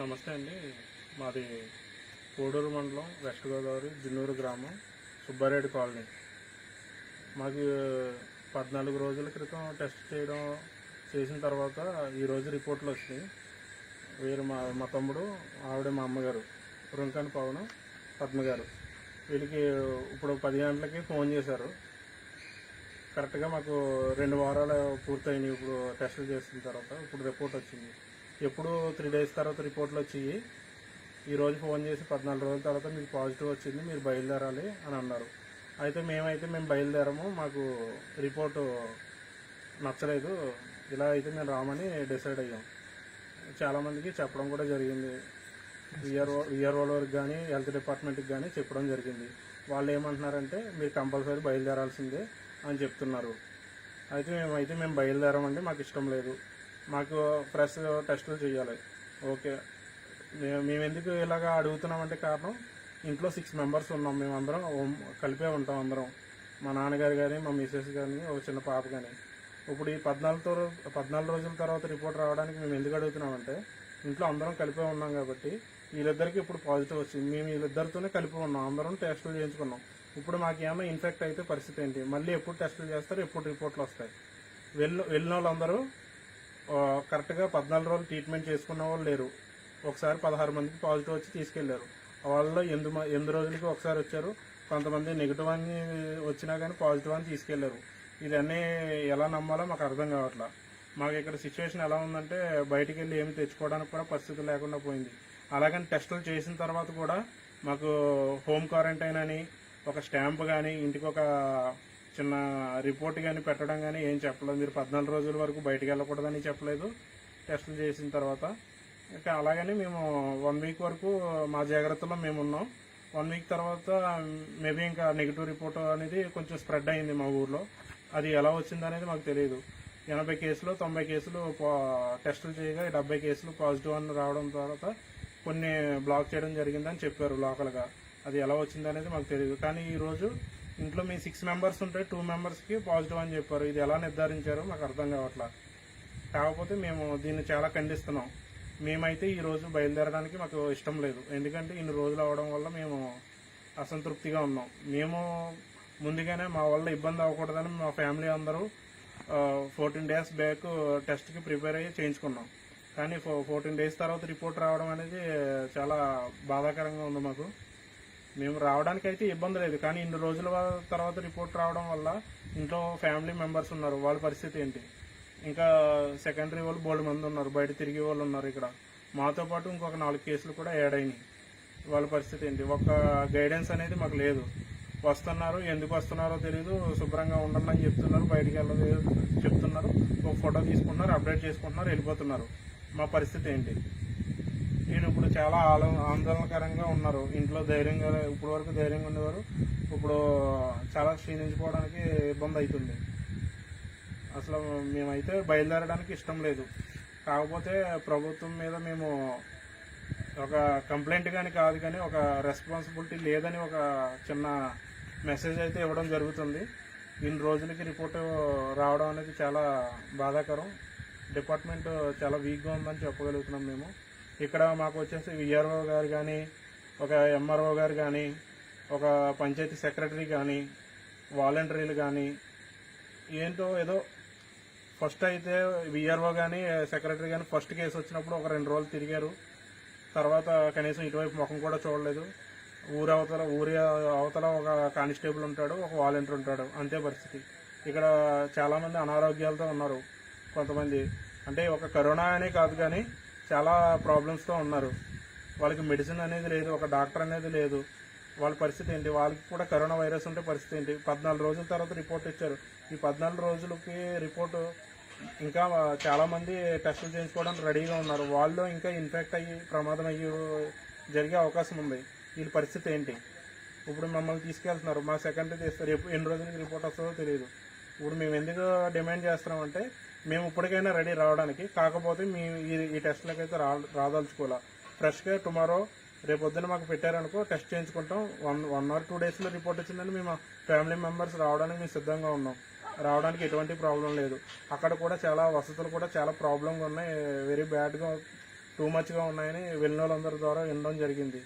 నమస్తే అండి. మాది కోడూరు మండలం వెస్ట్ గోదావరి దిన్నూరు గ్రామం సుబ్బారెడ్డి కాలనీ. మాకు పద్నాలుగు రోజుల క్రితం టెస్ట్ చేయడం చేసిన తర్వాత ఈరోజు రిపోర్ట్లు వచ్చినాయి. వీరు మా మా తమ్ముడు ఆవిడ మా అమ్మగారు రుంకని పవన్ పద్మ గారు. వీళ్ళకి ఇప్పుడు పది గంటలకి ఫోన్ చేశారు. కరెక్ట్గా మాకు రెండు వారాలు పూర్తయినాయి ఇప్పుడు టెస్టులు చేసిన తర్వాత ఇప్పుడు రిపోర్ట్ వచ్చింది. ఎప్పుడు త్రీ డేస్ తర్వాత రిపోర్ట్లు వచ్చాయి. ఈరోజు ఫోన్ చేసి పద్నాలుగు రోజుల తర్వాత మీకు పాజిటివ్ వచ్చింది మీరు బయలుదేరాలి అని అన్నారు. అయితే మేమైతే మేము బయలుదేరము మాకు రిపోర్టు నచ్చలేదు. ఇలా అయితే మేము రామని డిసైడ్ అయ్యాం. చాలామందికి చెప్పడం కూడా జరిగింది. విఆర్ఓ విఆర్ఓ వరకు కానీ హెల్త్ డిపార్ట్మెంట్కి కానీ చెప్పడం జరిగింది. వాళ్ళు ఏమంటున్నారంటే మీరు కంపల్సరీ బయలుదేరాల్సిందే అని చెప్తున్నారు. అయితే మేమైతే మేము బయలుదేరమండి మాకు ఇష్టం లేదు. మాకు ఫ్రెష్ టెస్టులు చేయాలి. ఓకే. మేము ఎందుకు ఇలాగ అడుగుతున్నామంటే కారణం ఇంట్లో సిక్స్ మెంబర్స్ ఉన్నాం మేమందరం అందరం కలిపే ఉంటాం అందరం. మా నాన్నగారు కానీ మా మిసెస్ కానీ ఒక చిన్న పాప కానీ ఇప్పుడు ఈ పద్నాలుగు పద్నాలుగు రోజుల తర్వాత రిపోర్ట్ రావడానికి మేము ఎందుకు అడుగుతున్నామంటే ఇంట్లో అందరం కలిపే ఉన్నాం కాబట్టి వీళ్ళిద్దరికి ఇప్పుడు పాజిటివ్ వచ్చింది. మేము వీళ్ళిద్దరితోనే కలిపి ఉన్నాం. అందరం టెస్టులు చేయించుకున్నాం. ఇప్పుడు మాకు ఏమైనా ఇన్ఫెక్ట్ అయితే పరిస్థితి ఏంటి? మళ్ళీ ఎప్పుడు టెస్టులు చేస్తారు? ఎప్పుడు రిపోర్ట్లు వస్తాయి? వెళ్ళి వెళ్ళిన వాళ్ళందరూ కరెక్ట్గా పద్నాలుగు రోజులు ట్రీట్మెంట్ చేసుకున్న వాళ్ళు లేరు. ఒకసారి పదహారు మందికి పాజిటివ్ వచ్చి తీసుకెళ్ళారు. వాళ్ళు ఎనిమిది మ- ఎనిమిది రోజులకి ఒకసారి వచ్చారు. కొంతమంది నెగిటివ్ అని వచ్చినా కానీ పాజిటివ్ అని తీసుకెళ్ళారు. ఇదన్నీ ఎలా నమ్మాలో మాకు అర్థం కావట్లా. మాకు ఇక్కడ సిచ్యువేషన్ ఎలా ఉందంటే బయటికి వెళ్ళి ఏమి తెచ్చుకోవడానికి కూడా పరిస్థితి లేకుండా పోయింది. అలాగని టెస్టులు చేసిన తర్వాత కూడా మాకు హోమ్ క్వారంటైన్ అని ఒక స్టాంప్ కానీ ఇంటికి ఒక చిన్న రిపోర్ట్ కానీ పెట్టడం కానీ ఏం చెప్పలేదు. మీరు పద్నాలుగు రోజుల వరకు బయటకు వెళ్ళకూడదని చెప్పలేదు. టెస్టులు చేసిన తర్వాత. ఇంకా అలాగని మేము వన్ వీక్ వరకు మా జాగ్రత్తలో మేము ఉన్నాం. వన్ వీక్ తర్వాత మేబీ ఇంకా నెగిటివ్ రిపోర్ట్ అనేది కొంచెం స్ప్రెడ్ అయింది మా ఊర్లో. అది ఎలా వచ్చింది అనేది మాకు తెలియదు ఎనభై కేసులు తొంభై కేసులు పా- టెస్టులు చేయగా డెబ్బై కేసులు పాజిటివ్ అని రావడం తర్వాత కొన్ని బ్లాక్ చేయడం జరిగిందని చెప్పారు లోకల్గా. అది ఎలా వచ్చింది అనేది మాకు తెలియదు కానీ ఈరోజు ఇంట్లో మీ సిక్స్ మెంబర్స్ ఉంటే టూ మెంబర్స్కి పాజిటివ్ అని చెప్పారు. ఇది ఎలా నిర్ధారించారో మాకు అర్థం కావట్లా. కాకపోతే మేము దీన్ని చాలా ఖండిస్తున్నాం. మేమైతే ఈరోజు బయలుదేరడానికి మాకు ఇష్టం లేదు. ఎందుకంటే ఇన్ని రోజులు అవడం వల్ల మేము అసంతృప్తిగా ఉన్నాం. మేము ముందుగానే మా వల్ల ఇబ్బంది అవ్వకూడదని మా ఫ్యామిలీ అందరూ ఫోర్టీన్ డేస్ బ్యాక్ టెస్ట్కి ప్రిపేర్ అయ్యి చేయించుకున్నాం. కానీ ఫోర్టీన్ డేస్ తర్వాత రిపోర్ట్ రావడం అనేది చాలా బాధాకరంగా ఉంది మాకు. మేము రావడానికి అయితే ఇబ్బంది లేదు. కానీ ఇన్ని రోజుల తర్వాత రిపోర్ట్ రావడం వల్ల ఇంట్లో ఫ్యామిలీ మెంబర్స్ ఉన్నారు. వాళ్ళ పరిస్థితి ఏంటి? ఇంకా సెకండరీ వాళ్ళు బోల్డ్ మంది ఉన్నారు. బయట తిరిగే వాళ్ళు ఉన్నారు ఇక్కడ. మాతో పాటు ఇంకొక నాలుగు కేసులు కూడా యాడ్ అయినాయి. వాళ్ళ పరిస్థితి ఏంటి? ఒక గైడెన్స్ అనేది మాకు లేదు. వస్తున్నారు. ఎందుకు వస్తున్నారో తెలియదు శుభ్రంగా ఉండండి అని చెప్తున్నారు. బయటికి వెళ్ళలేదు చెప్తున్నారు. ఒక ఫోటో తీసుకుంటున్నారు. అప్డేట్ చేసుకుంటున్నారు. వెళ్ళిపోతున్నారు. మా పరిస్థితి ఏంటి? చాలా ఆలో- ఆందోళనకరంగా ఉన్నారు. ఇంట్లో ధైర్యంగా ఇప్పుడు వరకు ధైర్యంగా ఉండేవారు. ఇప్పుడు చాలా క్షీణించుకోవడానికి ఇబ్బంది అవుతుంది అసలు మేమైతే బయలుదేరడానికి ఇష్టం లేదు. కాకపోతే ప్రభుత్వం మీద మేము ఒక కంప్లైంట్ కానీ కాదు కానీ ఒక రెస్పాన్సిబిలిటీ లేదని ఒక చిన్న మెసేజ్ అయితే ఇవ్వడం జరుగుతుంది. ఇన్ని రోజులకి రిపోర్ట్ రావడం అనేది చాలా బాధాకరం. డిపార్ట్మెంట్ చాలా వీక్గా ఉందని చెప్పగలుగుతున్నాం మేము. ఇక్కడ మాకు వచ్చేసి విఆర్ఓ గారు కానీ ఒక ఎంఆర్ఓ గారు కానీ ఒక పంచాయతీ సెక్రటరీ కానీ వాలంటీర్లు కానీ ఏంటో ఏదో ఫస్ట్ అయితే విఆర్ఓ కానీ సెక్రటరీ కానీ ఫస్ట్ కేసు వచ్చినప్పుడు ఒక రెండు రోజులు తిరిగారు. తర్వాత కనీసం ఇటువైపు ముఖం కూడా చూడలేదు. ఊరు అవతల ఊరి అవతల ఒక కానిస్టేబుల్ ఉంటాడు ఒక వాలంటీర్ ఉంటాడు. అంతే పరిస్థితి. ఇక్కడ చాలామంది అనారోగ్యాలతో ఉన్నారు కొంతమంది. అంటే ఒక కరోనా అనే కాదు కానీ చాలా ప్రాబ్లమ్స్తో ఉన్నారు. వాళ్ళకి మెడిసిన్ అనేది లేదు ఒక డాక్టర్ అనేది లేదు. వాళ్ళ పరిస్థితి ఏంటి? వాళ్ళకి కూడా కరోనా వైరస్ ఉంటే పరిస్థితి ఏంటి? పద్నాలుగు రోజుల తర్వాత రిపోర్ట్ ఇచ్చారు. ఈ పద్నాలుగు రోజులకి రిపోర్టు ఇంకా చాలామంది టెస్టులు చేయించుకోవడానికి రెడీగా ఉన్నారు. వాళ్ళు ఇంకా ఇన్ఫెక్ట్ అయ్యి ప్రమాదం అయ్యి జరిగే అవకాశం ఉంది. వీళ్ళ పరిస్థితి ఏంటి? ఇప్పుడు మమ్మల్ని తీసుకెళ్తున్నారు. మా సెకండ్ తీస్తారు రేపు ఎన్ని రోజులకి రిపోర్ట్ వస్తుందో తెలియదు. ఇప్పుడు మేము ఎందుకు డిమాండ్ చేస్తున్నామంటే మేము ఇప్పటికైనా రెడీ రావడానికి కాకపోతే మీ ఈ ఈ టెస్ట్లకి అయితే రా రాదలుచుకోవాలా. ఫ్రెష్గా టుమారో రేపు పొద్దున మాకు పెట్టారనుకో టెస్ట్ చేయించుకుంటాం. వన్ వన్ ఆర్ టూ డేస్లో రిపోర్ట్ వచ్చిందని మేము ఫ్యామిలీ మెంబర్స్ రావడానికి మేము సిద్ధంగా ఉన్నాం. రావడానికి ఎటువంటి ప్రాబ్లం లేదు. అక్కడ కూడా చాలా వసతులు కూడా చాలా ప్రాబ్లంగా ఉన్నాయి. వెరీ బ్యాడ్గా టూ మచ్గా ఉన్నాయని వెళ్ళిన వాళ్ళందరి ద్వారా వినడం జరిగింది.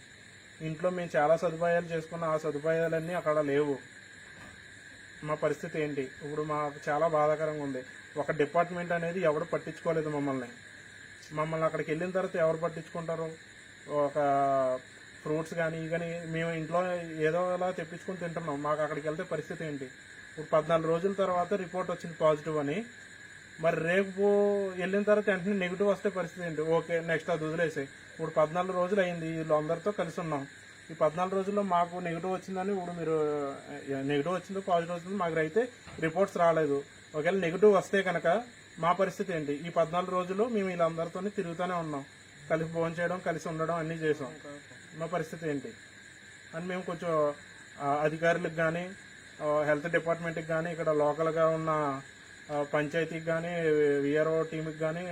ఇంట్లో మేము చాలా సదుపాయాలు చేసుకున్న. ఆ సదుపాయాలన్నీ అక్కడ లేవు. మా పరిస్థితి ఏంటి? ఇప్పుడు మాకు చాలా బాధాకరంగా ఉంది. ఒక డిపార్ట్మెంట్ అనేది ఎవడు పట్టించుకోలేదు మమ్మల్ని. మమ్మల్ని అక్కడికి వెళ్ళిన తర్వాత ఎవరు పట్టించుకుంటారు? ఒక ఫ్రూట్స్ కానీ ఇవి కానీ మేము ఇంట్లో ఏదో ఇలా తెప్పించుకొని తింటున్నాం. మాకు అక్కడికి వెళ్తే పరిస్థితి ఏంటి? ఇప్పుడు పద్నాలుగు రోజుల తర్వాత రిపోర్ట్ వచ్చింది పాజిటివ్ అని. మరి రేపు వెళ్ళిన తర్వాత వెంటనే నెగిటివ్ వస్తే పరిస్థితి ఏంటి? ఓకే నెక్స్ట్ అది వదిలేసాయి. ఇప్పుడు పద్నాలుగు రోజులు అయింది. వీళ్ళు అందరితో కలిసి ఉన్నాం. ఈ పద్నాలుగు రోజుల్లో మాకు నెగిటివ్ వచ్చిందని ఇప్పుడు మీరు నెగిటివ్ వచ్చిందో పాజిటివ్ వచ్చిందో మాకు అయితే రిపోర్ట్స్ రాలేదు. ఒకవేళ నెగిటివ్ వస్తే కనుక మా పరిస్థితి ఏంటి? ఈ పద్నాలుగు రోజులు మేము వీళ్ళందరితో తిరుగుతూనే ఉన్నాం. కలిసి భోజనం చేయడం కలిసి ఉండడం అన్నీ చేసాం. మా పరిస్థితి ఏంటి? అని మేము కొంచెం అధికారులకు కానీ హెల్త్ డిపార్ట్మెంట్కి కానీ ఇక్కడ లోకల్గా ఉన్న పంచాయతీకి కానీ విఆర్ఓ టీంకి కానీ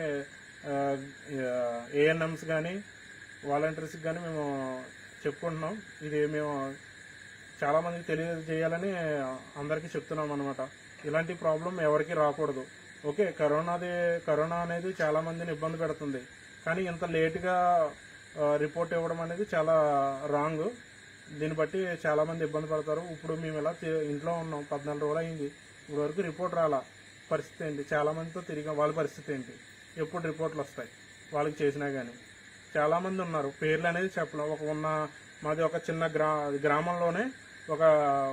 ఏఎన్ఎంస్ కానీ వాలంటీర్స్కి కానీ మేము చెప్పుకుంటున్నాం. ఇది మేము చాలామందికి తెలియజేయాలని అందరికీ చెప్తున్నాం అనమాట ఇలాంటి ప్రాబ్లం ఎవరికి రాకూడదు. ఓకే కరోనాది కరోనా అనేది చాలా మందిని ఇబ్బంది పెడుతుంది. కానీ ఇంత లేట్గా రిపోర్ట్ ఇవ్వడం అనేది చాలా రాంగ్. దీన్ని బట్టి చాలామంది ఇబ్బంది పడతారు. ఇప్పుడు మేము ఇలా ఇంట్లో ఉన్నాం. పద్నాలుగు రోజులు అయింది. ఇప్పుడు వరకు రిపోర్ట్ రాలా. పరిస్థితి ఏంటి? చాలా మందితో వాళ్ళ పరిస్థితి ఏంటి? ఎప్పుడు రిపోర్ట్లు వస్తాయి? వాళ్ళకి చేసినా కానీ చాలామంది ఉన్నారు. పేర్లు అనేది చెప్పలేం. ఒక ఉన్న మాది ఒక చిన్న గ్రా గ్రామంలోనే ఒక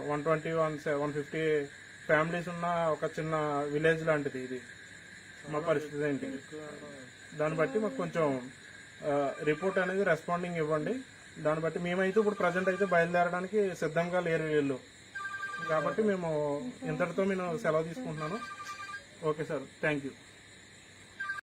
one twenty one one fifty families ఉన్న ఒక చిన్న విలేజ్ లాంటిది ఇది. మా పరిస్థితి ఏంటి? దాన్ని బట్టి మాకు కొంచెం రిపోర్ట్ అనేది రెస్పాండింగ్ ఇవ్వండి. దాన్ని బట్టి మేమైతే ఇప్పుడు ప్రజెంట్ అయితే బయలుదేరడానికి సిద్ధంగా లేరు వీళ్ళు. కాబట్టి మేము ఇంతటితో నేను సెలవు తీసుకుంటున్నాను. Okay sir. Thank you.